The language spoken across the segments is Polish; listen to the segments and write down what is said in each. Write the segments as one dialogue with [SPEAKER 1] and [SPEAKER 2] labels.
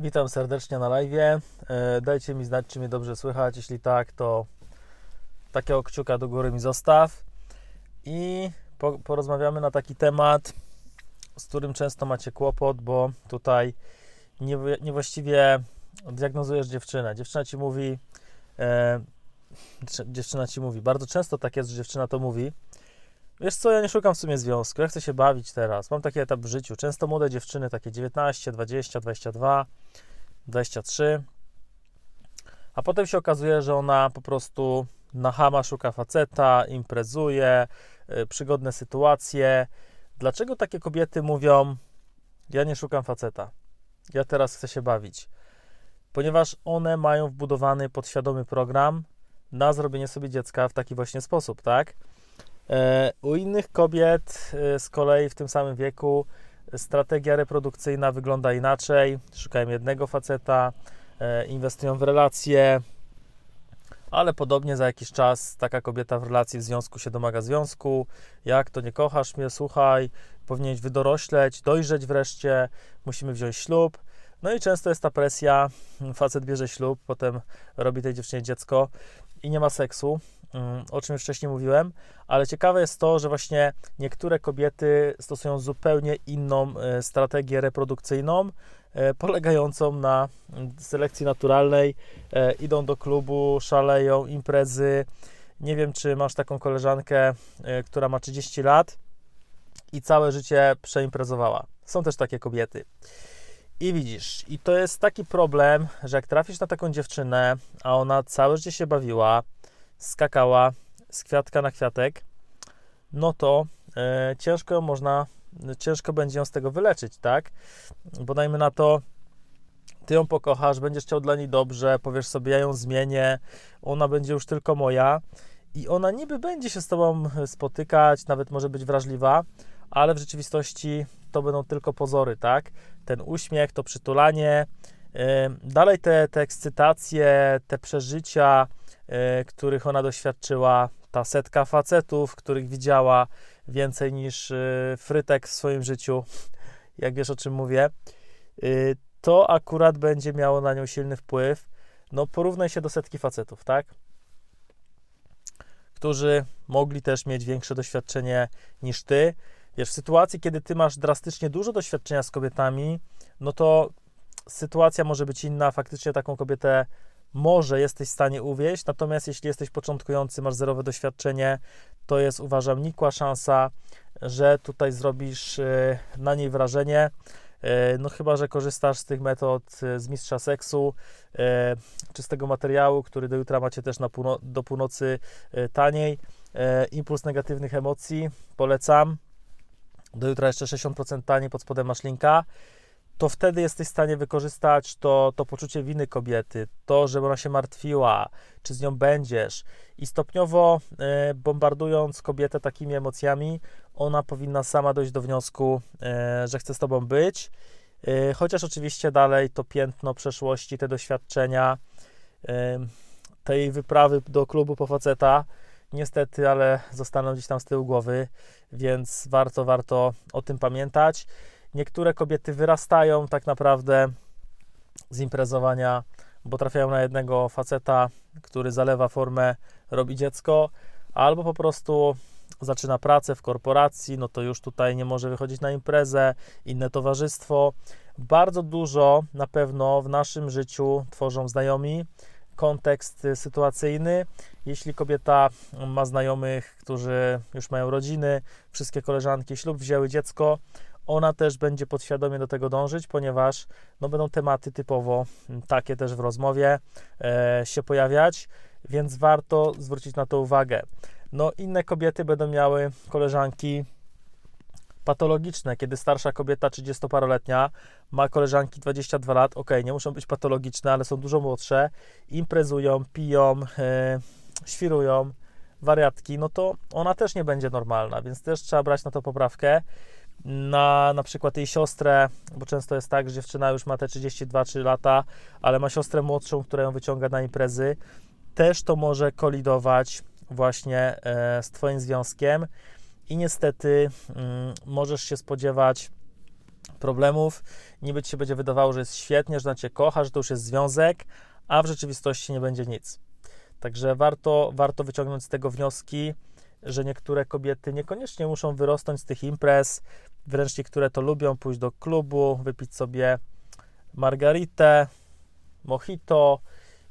[SPEAKER 1] Witam serdecznie na live. E, Dajcie mi znać, czy mnie dobrze słychać. Jeśli tak, to takiego kciuka do góry mi zostaw. I po, porozmawiamy na taki temat, z którym często macie kłopot, bo tutaj nie, niewłaściwie diagnozujesz dziewczynę. Dziewczyna ci mówi, e, dziewczyna ci mówi, bardzo często tak jest, że dziewczyna to mówi. Wiesz co, ja nie szukam w sumie związku, ja chcę się bawić teraz. Mam taki etap w życiu. Często młode dziewczyny, takie 19, 20, 22, 23. A potem się okazuje, że ona po prostu na hama szuka faceta, imprezuje, yy, przygodne sytuacje. Dlaczego takie kobiety mówią: Ja nie szukam faceta, ja teraz chcę się bawić? Ponieważ one mają wbudowany podświadomy program na zrobienie sobie dziecka w taki właśnie sposób, tak? E, U innych kobiet e, z kolei w tym samym wieku strategia reprodukcyjna wygląda inaczej. Szukają jednego faceta, e, inwestują w relacje, ale podobnie za jakiś czas taka kobieta w relacji, w związku się domaga związku. Jak to nie kochasz mnie, słuchaj, powinieneś wydorośleć, dojrzeć wreszcie, musimy wziąć ślub. No i często jest ta presja, facet bierze ślub, potem robi tej dziewczynie dziecko i nie ma seksu, o czym już wcześniej mówiłem, ale ciekawe jest to, że właśnie niektóre kobiety stosują zupełnie inną e, strategię reprodukcyjną, e, polegającą na mm, selekcji naturalnej, e, idą do klubu, szaleją, imprezy. Nie wiem, czy masz taką koleżankę, która ma 30 lat i całe życie przeimprezowała. Są też takie kobiety. I widzisz, i to jest taki problem, że jak trafisz na taką dziewczynę, a ona całe życie się bawiła, skakała z kwiatka na kwiatek, no to e, ciężko można, ciężko będzie ją z tego wyleczyć, tak? Bo dajmy na to, ty ją pokochasz, będziesz chciał dla niej dobrze, powiesz sobie, ja ją zmienię, ona będzie już tylko moja i ona niby będzie się z tobą spotykać, nawet może być wrażliwa, ale w rzeczywistości to będą tylko pozory, tak? Ten uśmiech, to przytulanie, dalej te, te ekscytacje, te przeżycia, e, których ona doświadczyła, ta setka facetów, których widziała więcej niż e, frytek w swoim życiu, jak wiesz o czym mówię, e, to akurat będzie miało na nią silny wpływ. No, porównaj się do setki facetów, tak? Którzy mogli też mieć większe doświadczenie niż ty. Wiesz, w sytuacji, kiedy ty masz drastycznie dużo doświadczenia z kobietami, no to sytuacja może być inna. Faktycznie taką kobietę może jesteś w stanie uwieść, natomiast jeśli jesteś początkujący, masz zerowe doświadczenie, to jest uważam nikła szansa, że tutaj zrobisz e, na niej wrażenie. E, no chyba, że korzystasz z tych metod e, z mistrza seksu, czy z tego materiału, który do jutra macie też na półno- do północy taniej. Impuls negatywnych emocji, polecam. Do jutra jeszcze 60% taniej, pod spodem masz linka to wtedy jesteś w stanie wykorzystać to, to poczucie winy kobiety, to, że ona się martwiła, czy z nią będziesz. I stopniowo e, bombardując kobietę takimi emocjami, ona powinna sama dojść do wniosku, e, że chce z tobą być. E, chociaż oczywiście dalej to piętno przeszłości, te doświadczenia, tej wyprawy do klubu po faceta, niestety, ale zostaną gdzieś tam z tyłu głowy, więc warto, warto o tym pamiętać. Niektóre kobiety wyrastają tak naprawdę z imprezowania, bo trafiają na jednego faceta, który zalewa formę, robi dziecko, albo po prostu zaczyna pracę w korporacji, no to już tutaj nie może wychodzić na imprezę, inne towarzystwo. Bardzo dużo na pewno w naszym życiu tworzą znajomi, kontekst sytuacyjny. Jeśli kobieta ma znajomych, którzy już mają rodziny, wszystkie koleżanki ślub wzięły dziecko, ona też będzie podświadomie do tego dążyć, ponieważ no, będą tematy typowo takie też w rozmowie e, się pojawiać, więc warto zwrócić na to uwagę. No, inne kobiety będą miały koleżanki patologiczne, kiedy starsza kobieta 30-paroletnia ma koleżanki 22 lat, ok, nie muszą być patologiczne, ale są dużo młodsze, imprezują, piją, e, świrują, wariatki, no to ona też nie będzie normalna, więc też trzeba brać na to poprawkę na na przykład jej siostrę, bo często jest tak, że dziewczyna już ma te 32-3 lata, ale ma siostrę młodszą, która ją wyciąga na imprezy, też to może kolidować właśnie e, z Twoim związkiem i niestety mm, możesz się spodziewać problemów. Niby ci się będzie wydawało, że jest świetnie, że ona cię kocha, że to już jest związek, a w rzeczywistości nie będzie nic. Także warto, warto wyciągnąć z tego wnioski, że niektóre kobiety niekoniecznie muszą wyrosnąć z tych imprez, wręcz niektóre to lubią pójść do klubu, wypić sobie margaritę, mojito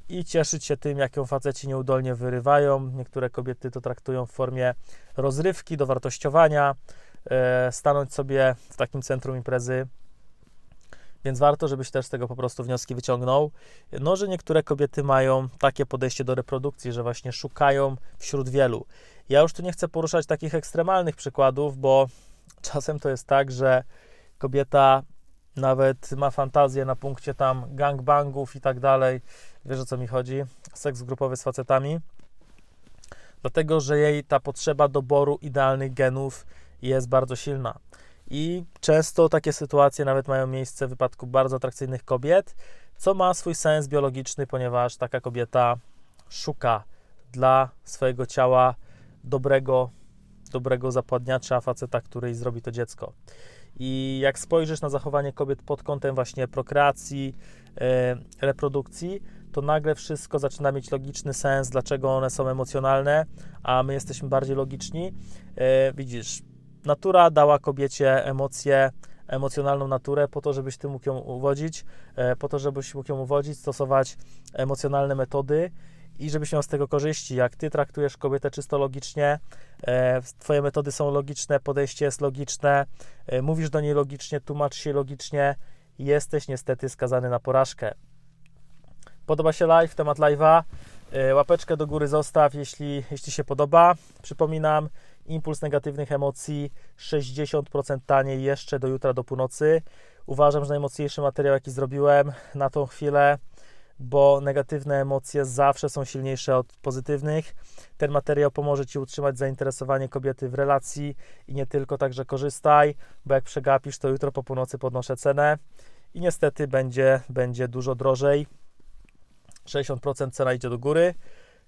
[SPEAKER 1] i cieszyć się tym, jak ją faceci nieudolnie wyrywają. Niektóre kobiety to traktują w formie rozrywki, dowartościowania, e, stanąć sobie w takim centrum imprezy. Więc warto, żebyś też z tego po prostu wnioski wyciągnął. No, że niektóre kobiety mają takie podejście do reprodukcji, że właśnie szukają wśród wielu. Ja już tu nie chcę poruszać takich ekstremalnych przykładów, bo czasem to jest tak, że kobieta nawet ma fantazję na punkcie tam gangbangów i tak dalej. Wiesz o co mi chodzi? Seks grupowy z facetami. Dlatego, że jej ta potrzeba doboru idealnych genów jest bardzo silna. I często takie sytuacje nawet mają miejsce w wypadku bardzo atrakcyjnych kobiet, co ma swój sens biologiczny, ponieważ taka kobieta szuka dla swojego ciała dobrego, dobrego zapładniacza, faceta, który zrobi to dziecko. I jak spojrzysz na zachowanie kobiet pod kątem właśnie prokreacji, e, reprodukcji, to nagle wszystko zaczyna mieć logiczny sens, dlaczego one są emocjonalne, a my jesteśmy bardziej logiczni. E, widzisz, natura dała kobiecie emocje, emocjonalną naturę po to, żebyś ty mógł ją uwodzić, e, po to, żebyś mógł ją uwodzić, stosować emocjonalne metody i żebyś miał z tego korzyści. Jak ty traktujesz kobietę czysto logicznie, e, twoje metody są logiczne, podejście jest logiczne, e, mówisz do niej logicznie, tłumaczysz się logicznie, jesteś niestety skazany na porażkę. Podoba się live, temat live'a? E, łapeczkę do góry zostaw, jeśli, jeśli się podoba. Przypominam, impuls negatywnych emocji 60% taniej jeszcze do jutra do północy. Uważam, że najmocniejszy materiał, jaki zrobiłem na tą chwilę, bo negatywne emocje zawsze są silniejsze od pozytywnych. Ten materiał pomoże Ci utrzymać zainteresowanie kobiety w relacji i nie tylko, także korzystaj, bo jak przegapisz, to jutro po północy podnoszę cenę i niestety będzie, będzie dużo drożej. 60% cena idzie do góry.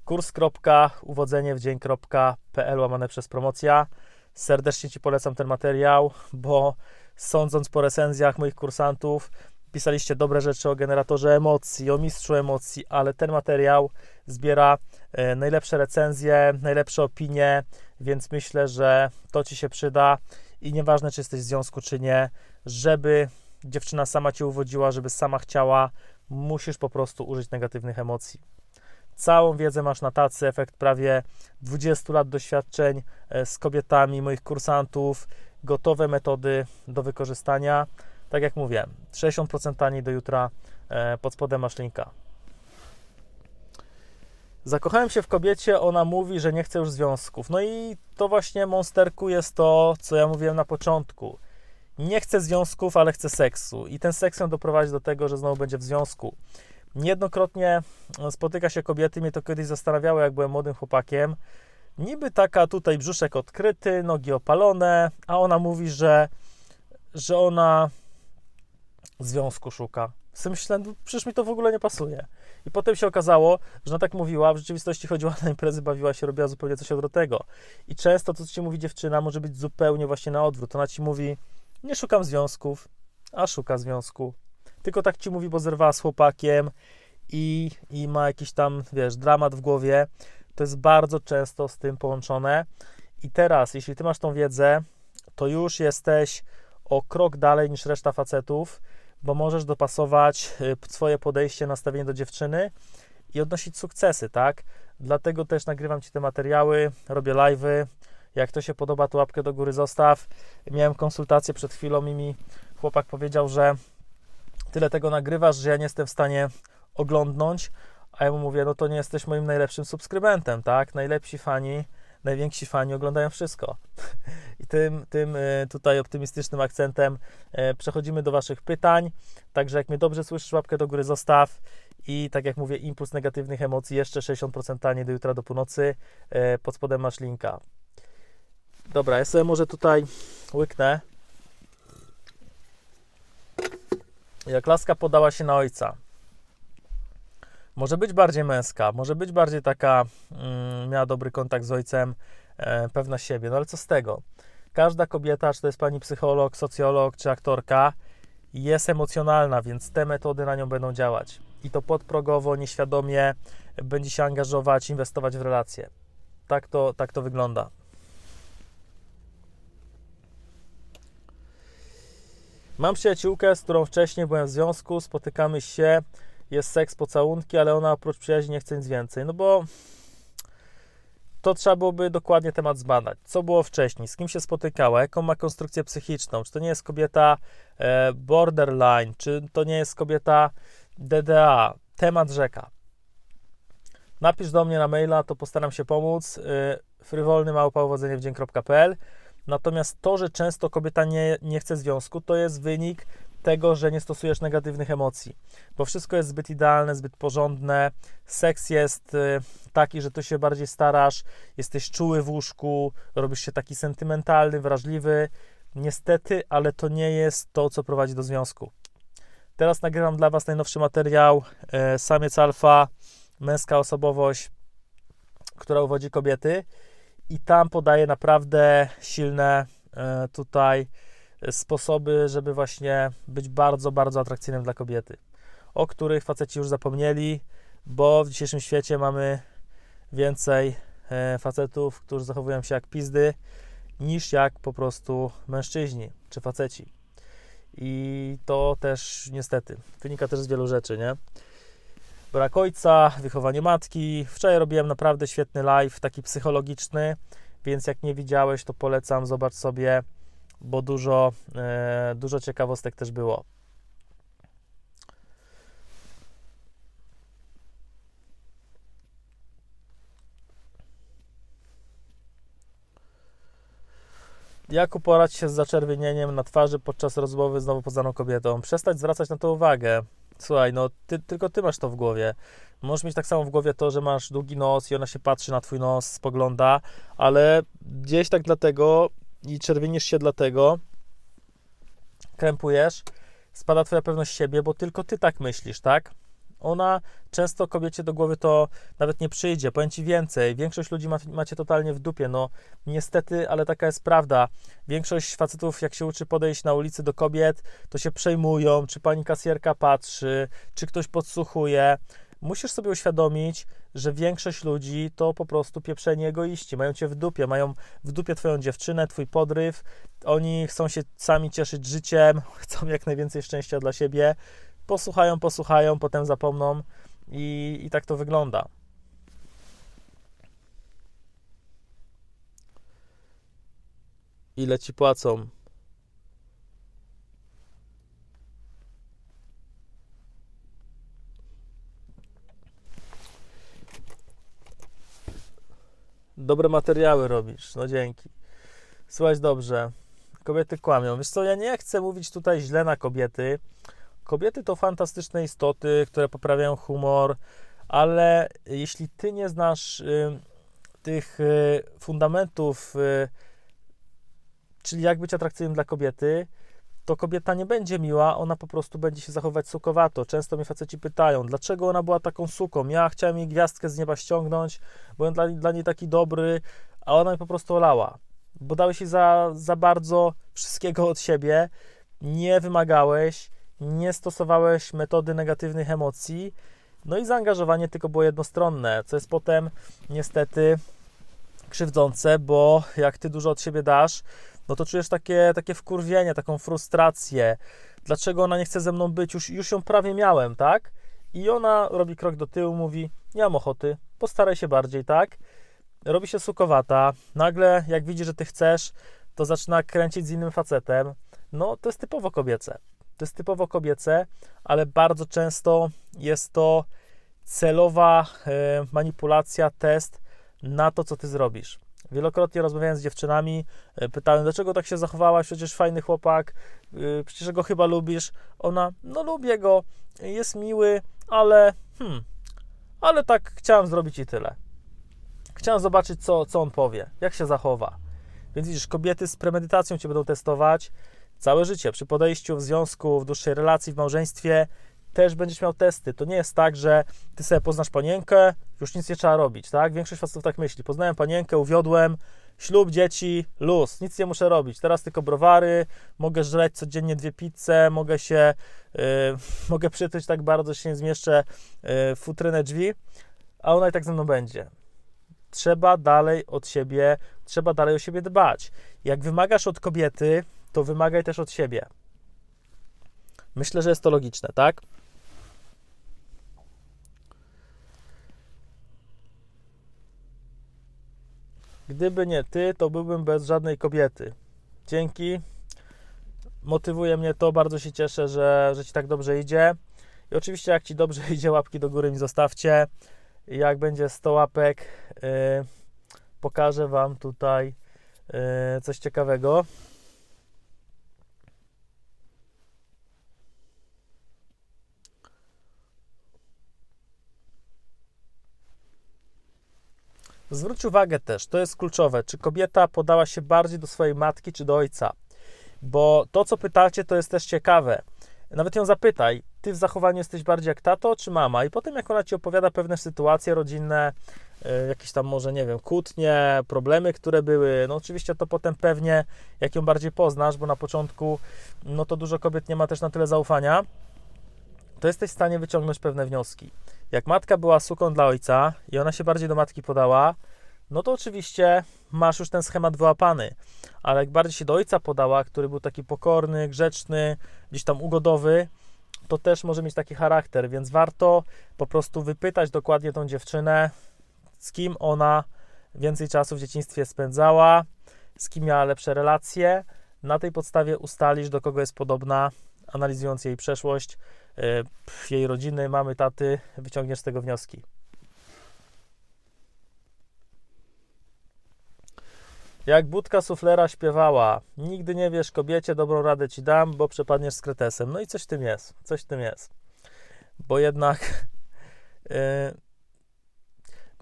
[SPEAKER 1] Kurs.uwodzeniewdzień.pl łamane przez promocja. Serdecznie Ci polecam ten materiał, bo sądząc po recenzjach moich kursantów, pisaliście dobre rzeczy o generatorze emocji, o mistrzu emocji, ale ten materiał zbiera e, najlepsze recenzje, najlepsze opinie, więc myślę, że to Ci się przyda i nieważne, czy jesteś w związku, czy nie, żeby dziewczyna sama Cię uwodziła, żeby sama chciała, musisz po prostu użyć negatywnych emocji. Całą wiedzę masz na tacy, efekt prawie 20 lat doświadczeń e, z kobietami, moich kursantów, gotowe metody do wykorzystania. Tak jak mówię, 60% taniej do jutra, e, pod spodem masz linka. Zakochałem się w kobiecie, ona mówi, że nie chce już związków. No i to właśnie monsterku jest to, co ja mówiłem na początku. Nie chce związków, ale chce seksu. I ten seks ją doprowadzi do tego, że znowu będzie w związku. Niejednokrotnie spotyka się kobiety, mnie to kiedyś zastanawiało, jak byłem młodym chłopakiem. Niby taka tutaj brzuszek odkryty, nogi opalone, a ona mówi, że, że ona związku szuka. Sobie myślę, no, przecież mi to w ogóle nie pasuje. I potem się okazało, że ona tak mówiła, w rzeczywistości chodziła na imprezy, bawiła się, robiła zupełnie coś odwrotnego. I często to, co ci mówi dziewczyna, może być zupełnie właśnie na odwrót. Ona ci mówi, nie szukam związków, a szuka związku. Tylko tak ci mówi, bo zerwała z chłopakiem i, i ma jakiś tam, wiesz, dramat w głowie. To jest bardzo często z tym połączone. I teraz, jeśli ty masz tą wiedzę, to już jesteś o krok dalej niż reszta facetów, bo możesz dopasować y, swoje podejście, nastawienie do dziewczyny i odnosić sukcesy, tak? Dlatego też nagrywam Ci te materiały, robię live'y. Jak to się podoba, to łapkę do góry zostaw. Miałem konsultację przed chwilą i mi chłopak powiedział, że tyle tego nagrywasz, że ja nie jestem w stanie oglądnąć, a ja mu mówię, no to nie jesteś moim najlepszym subskrybentem, tak? Najlepsi fani, najwięksi fani oglądają wszystko. I tym, tym y, tutaj optymistycznym akcentem y, przechodzimy do Waszych pytań. Także jak mnie dobrze słyszysz, łapkę do góry zostaw. I tak jak mówię, impuls negatywnych emocji jeszcze 60% taniej do jutra do północy. Y, pod spodem masz linka. Dobra, ja sobie może tutaj łyknę. Jak laska podała się na ojca. Może być bardziej męska, może być bardziej taka, mm, miała dobry kontakt z ojcem, e, pewna siebie, no ale co z tego? każda kobieta, czy to jest pani psycholog, socjolog, czy aktorka, jest emocjonalna, więc te metody na nią będą działać. I to podprogowo, nieświadomie będzie się angażować, inwestować w relacje. Tak to, tak to wygląda. Mam przyjaciółkę, z którą wcześniej byłem w związku, spotykamy się, jest seks, pocałunki, ale ona oprócz przyjaźni nie chce nic więcej. No bo to trzeba byłoby dokładnie temat zbadać. Co było wcześniej, z kim się spotykała, jaką ma konstrukcję psychiczną, czy to nie jest kobieta e, borderline, czy to nie jest kobieta DDA. Temat rzeka. Napisz do mnie na maila, to postaram się pomóc. E, frywolny małpałowodzeniem.pl Natomiast to, że często kobieta nie, nie chce związku, to jest wynik tego, że nie stosujesz negatywnych emocji, bo wszystko jest zbyt idealne, zbyt porządne. Seks jest y, taki, że ty się bardziej starasz, jesteś czuły w łóżku, robisz się taki sentymentalny, wrażliwy. Niestety, ale to nie jest to, co prowadzi do związku. Teraz nagrywam dla Was najnowszy materiał y, Samiec Alfa, męska osobowość, która uwodzi kobiety i tam podaję naprawdę silne y, tutaj sposoby, żeby właśnie być bardzo, bardzo atrakcyjnym dla kobiety, o których faceci już zapomnieli, bo w dzisiejszym świecie mamy więcej e, facetów, którzy zachowują się jak pizdy, niż jak po prostu mężczyźni czy faceci. I to też niestety wynika też z wielu rzeczy, nie? Brak ojca, wychowanie matki. Wczoraj robiłem naprawdę świetny live, taki psychologiczny, więc jak nie widziałeś, to polecam, zobacz sobie bo dużo, e, dużo ciekawostek też było. Jak uporać się z zaczerwienieniem na twarzy podczas rozmowy z nowo poznaną kobietą? Przestać zwracać na to uwagę. Słuchaj, no ty, tylko ty masz to w głowie. Możesz mieć tak samo w głowie to, że masz długi nos i ona się patrzy na twój nos, spogląda, ale gdzieś tak dlatego i czerwienisz się dlatego, krępujesz, spada twoja pewność siebie, bo tylko ty tak myślisz, tak? Ona często kobiecie do głowy to nawet nie przyjdzie. Powiem ci więcej. Większość ludzi ma, macie totalnie w dupie. No, niestety, ale taka jest prawda. Większość facetów, jak się uczy podejść na ulicy do kobiet, to się przejmują, czy pani kasjerka patrzy, czy ktoś podsłuchuje musisz sobie uświadomić, że większość ludzi to po prostu pieprzeni egoiści. Mają cię w dupie, mają w dupie twoją dziewczynę, twój podryw. Oni chcą się sami cieszyć życiem, chcą jak najwięcej szczęścia dla siebie. Posłuchają, posłuchają, potem zapomną i, i tak to wygląda. Ile ci płacą? Dobre materiały robisz, no dzięki. Słuchaj dobrze, kobiety kłamią. Wiesz co, ja nie chcę mówić tutaj źle na kobiety. Kobiety to fantastyczne istoty, które poprawiają humor, ale jeśli ty nie znasz y, tych y, fundamentów, y, czyli jak być atrakcyjnym dla kobiety, to kobieta nie będzie miła, ona po prostu będzie się zachować sukowato. Często mnie faceci pytają, dlaczego ona była taką suką. Ja chciałem jej gwiazdkę z nieba ściągnąć, byłem dla, dla niej taki dobry, a ona mnie po prostu olała. Bo dałeś jej za, za bardzo wszystkiego od siebie, nie wymagałeś, nie stosowałeś metody negatywnych emocji, no i zaangażowanie tylko było jednostronne, co jest potem niestety krzywdzące, bo jak ty dużo od siebie dasz, no to czujesz takie, takie wkurwienie, taką frustrację. Dlaczego ona nie chce ze mną być? Już, już ją prawie miałem, tak? I ona robi krok do tyłu, mówi: Nie mam ochoty, postaraj się bardziej, tak? Robi się sukowata. Nagle, jak widzi, że ty chcesz, to zaczyna kręcić z innym facetem. No, to jest typowo kobiece. To jest typowo kobiece, ale bardzo często jest to celowa e, manipulacja, test na to, co ty zrobisz. Wielokrotnie rozmawiałem z dziewczynami, e, pytałem, dlaczego tak się zachowałaś, przecież fajny chłopak, e, przecież go chyba lubisz. Ona, no lubię go, jest miły, ale hmm, ale tak chciałam zrobić i tyle. Chciałam zobaczyć, co, co on powie, jak się zachowa. Więc widzisz, kobiety z premedytacją cię będą testować całe życie. Przy podejściu w związku, w dłuższej relacji, w małżeństwie też będziesz miał testy. To nie jest tak, że ty sobie poznasz panienkę, już nic nie trzeba robić, tak? Większość facetów tak myśli. Poznałem panienkę, uwiodłem, Ślub, dzieci, luz, nic nie muszę robić. Teraz tylko browary, mogę żreć codziennie dwie pizze, mogę się, yy, mogę przytyć tak bardzo, że się nie zmieszczę yy, w futrynę drzwi, a ona i tak ze mną będzie. Trzeba dalej od siebie, trzeba dalej o siebie dbać. Jak wymagasz od kobiety, to wymagaj też od siebie. Myślę, że jest to logiczne, tak? Gdyby nie ty, to byłbym bez żadnej kobiety. Dzięki. Motywuje mnie to, bardzo się cieszę, że, że ci tak dobrze idzie. I oczywiście, jak ci dobrze idzie, łapki do góry mi zostawcie. Jak będzie 100 łapek, yy, pokażę wam tutaj yy, coś ciekawego. Zwróć uwagę też, to jest kluczowe, czy kobieta podała się bardziej do swojej matki, czy do ojca. Bo to, co pytacie, to jest też ciekawe. Nawet ją zapytaj, ty w zachowaniu jesteś bardziej jak tato, czy mama? I potem, jak ona ci opowiada pewne sytuacje rodzinne, y, jakieś tam może, nie wiem, kłótnie, problemy, które były, no oczywiście to potem pewnie, jak ją bardziej poznasz, bo na początku, no to dużo kobiet nie ma też na tyle zaufania, to jesteś w stanie wyciągnąć pewne wnioski. Jak matka była suką dla ojca i ona się bardziej do matki podała, no to oczywiście masz już ten schemat wyłapany. Ale jak bardziej się do ojca podała, który był taki pokorny, grzeczny, gdzieś tam ugodowy, to też może mieć taki charakter, więc warto po prostu wypytać dokładnie tą dziewczynę, z kim ona więcej czasu w dzieciństwie spędzała, z kim miała lepsze relacje. Na tej podstawie ustalisz, do kogo jest podobna, analizując jej przeszłość, jej rodziny, mamy, taty, wyciągniesz z tego wnioski. Jak budka suflera śpiewała, nigdy nie wiesz kobiecie, dobrą radę ci dam, bo przepadniesz z kretesem. No i coś w tym jest, coś w tym jest. Bo jednak yy,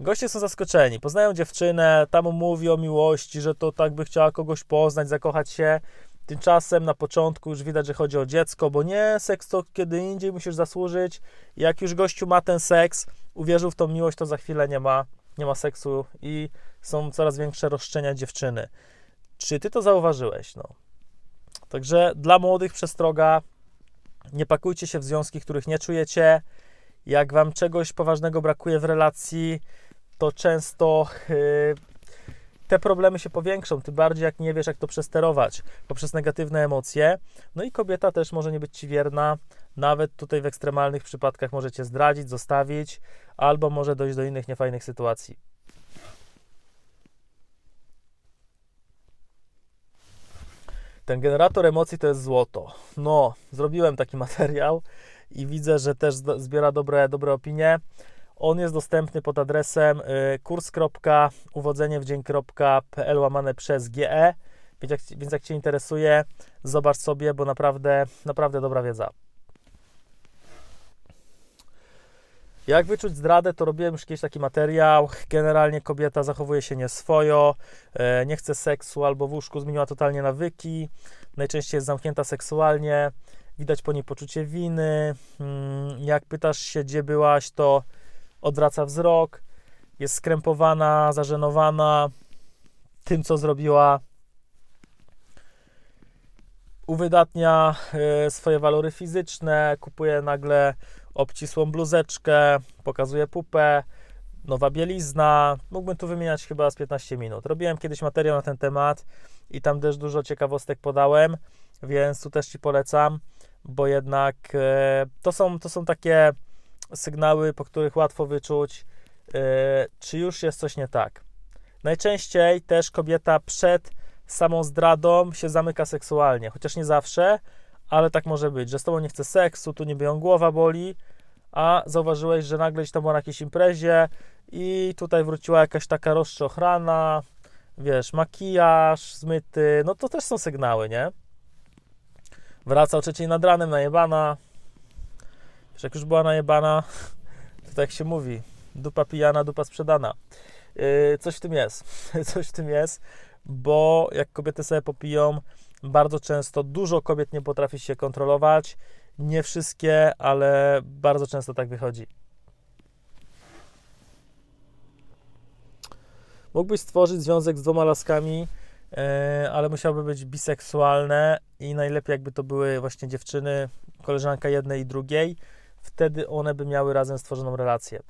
[SPEAKER 1] goście są zaskoczeni, poznają dziewczynę, tam mówi o miłości, że to tak by chciała kogoś poznać, zakochać się, Tymczasem na początku już widać, że chodzi o dziecko, bo nie, seks to kiedy indziej musisz zasłużyć. Jak już gościu ma ten seks, uwierzył w tą miłość, to za chwilę nie ma, nie ma seksu i są coraz większe roszczenia dziewczyny. Czy ty to zauważyłeś? No. Także dla młodych przestroga, nie pakujcie się w związki, których nie czujecie. Jak wam czegoś poważnego brakuje w relacji, to często yy, te problemy się powiększą, tym bardziej jak nie wiesz, jak to przesterować poprzez negatywne emocje. No i kobieta też może nie być ci wierna, nawet tutaj w ekstremalnych przypadkach może cię zdradzić, zostawić, albo może dojść do innych niefajnych sytuacji. Ten generator emocji to jest złoto. No, zrobiłem taki materiał i widzę, że też zbiera dobre, dobre opinie. On jest dostępny pod adresem y, kurs.uwodzeniewdzień.pl łamane przez GE, więc jak, więc jak Cię interesuje, zobacz sobie, bo naprawdę, naprawdę dobra wiedza. Jak wyczuć zdradę, to robiłem już kiedyś taki materiał. Generalnie kobieta zachowuje się nieswojo, e, nie chce seksu albo w łóżku zmieniła totalnie nawyki, najczęściej jest zamknięta seksualnie, widać po niej poczucie winy. Mm, jak pytasz się, gdzie byłaś, to odwraca wzrok, jest skrępowana, zażenowana tym, co zrobiła. Uwydatnia e, swoje walory fizyczne, kupuje nagle obcisłą bluzeczkę, pokazuje pupę, nowa bielizna. Mógłbym tu wymieniać chyba z 15 minut. Robiłem kiedyś materiał na ten temat i tam też dużo ciekawostek podałem, więc tu też Ci polecam, bo jednak e, to są, to są takie sygnały, po których łatwo wyczuć, yy, czy już jest coś nie tak. Najczęściej też kobieta przed samą zdradą się zamyka seksualnie, chociaż nie zawsze, ale tak może być, że z tobą nie chce seksu, tu niby ją głowa boli, a zauważyłeś, że nagle gdzieś tam była na jakiejś imprezie i tutaj wróciła jakaś taka rozczochrana, wiesz, makijaż zmyty, no to też są sygnały, nie? Wraca o trzeciej nad ranem najebana, że jak już była najebana, to tak się mówi, dupa pijana, dupa sprzedana. Yy, coś w tym jest, coś w tym jest, bo jak kobiety sobie popiją, bardzo często dużo kobiet nie potrafi się kontrolować, nie wszystkie, ale bardzo często tak wychodzi. Mógłbyś stworzyć związek z dwoma laskami, e, ale musiałby być biseksualne i najlepiej jakby to były właśnie dziewczyny, koleżanka jednej i drugiej. Wtedy one by miały razem stworzoną relację.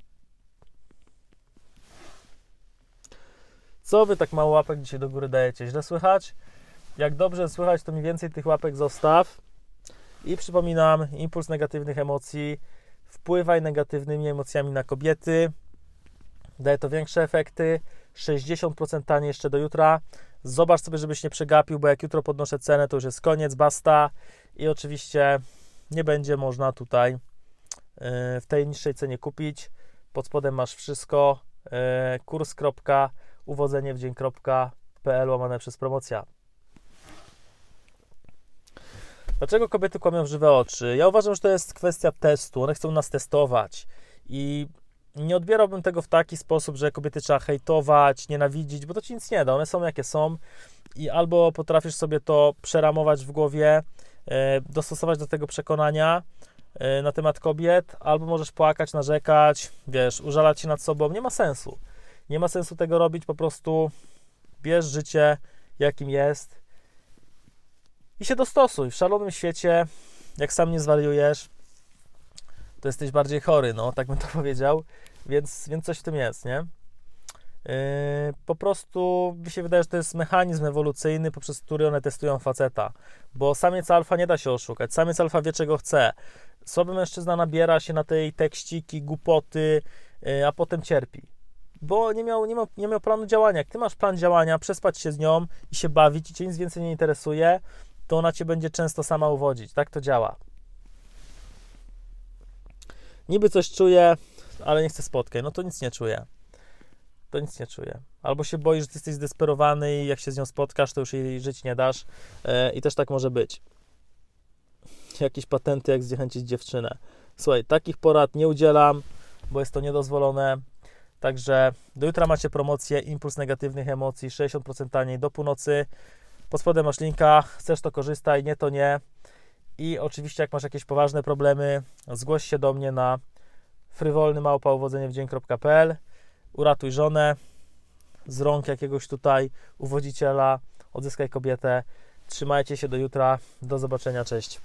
[SPEAKER 1] Co wy tak mało łapek dzisiaj do góry dajecie? Źle słychać? Jak dobrze słychać, to mi więcej tych łapek zostaw. I przypominam, impuls negatywnych emocji. Wpływaj negatywnymi emocjami na kobiety. Daje to większe efekty. 60% taniej jeszcze do jutra. Zobacz sobie, żebyś nie przegapił, bo jak jutro podnoszę cenę, to już jest koniec, basta. I oczywiście nie będzie można tutaj w tej niższej cenie kupić. Pod spodem masz wszystko. Yy, kurs.uwodzeniewdzień.pl łamane przez promocja. Dlaczego kobiety kłamią w żywe oczy? Ja uważam, że to jest kwestia testu. One chcą nas testować i nie odbierałbym tego w taki sposób, że kobiety trzeba hejtować, nienawidzić, bo to ci nic nie da. One są jakie są i albo potrafisz sobie to przeramować w głowie, e, dostosować do tego przekonania e, na temat kobiet, albo możesz płakać, narzekać, wiesz, użalać się nad sobą. Nie ma sensu. Nie ma sensu tego robić, po prostu bierz życie, jakim jest i się dostosuj. W szalonym świecie, jak sam nie zwariujesz, to jesteś bardziej chory, no, tak bym to powiedział, więc, więc coś w tym jest, nie? Yy, po prostu mi się wydaje, że to jest mechanizm ewolucyjny, poprzez który one testują faceta, bo samiec alfa nie da się oszukać, samiec alfa wie, czego chce. Słaby mężczyzna nabiera się na tej tekściki, głupoty, yy, a potem cierpi, bo nie miał, nie, miał, nie miał planu działania. Jak ty masz plan działania, przespać się z nią i się bawić i cię nic więcej nie interesuje, to ona cię będzie często sama uwodzić. Tak to działa. Niby coś czuję, ale nie chcę spotkać. No to nic nie czuję. To nic nie czuję. Albo się boisz, że ty jesteś zdesperowany i jak się z nią spotkasz, to już jej żyć nie dasz. E, I też tak może być. Jakieś patenty, jak zniechęcić dziewczynę. Słuchaj, takich porad nie udzielam, bo jest to niedozwolone. Także do jutra macie promocję Impuls negatywnych emocji 60% taniej do północy. Pod spodem masz linka, chcesz to korzystaj, nie to nie. I oczywiście jak masz jakieś poważne problemy, zgłoś się do mnie na frywolnymałpauwodzeniewdzień.pl Uratuj żonę z rąk jakiegoś tutaj uwodziciela, odzyskaj kobietę. Trzymajcie się do jutra. Do zobaczenia, cześć.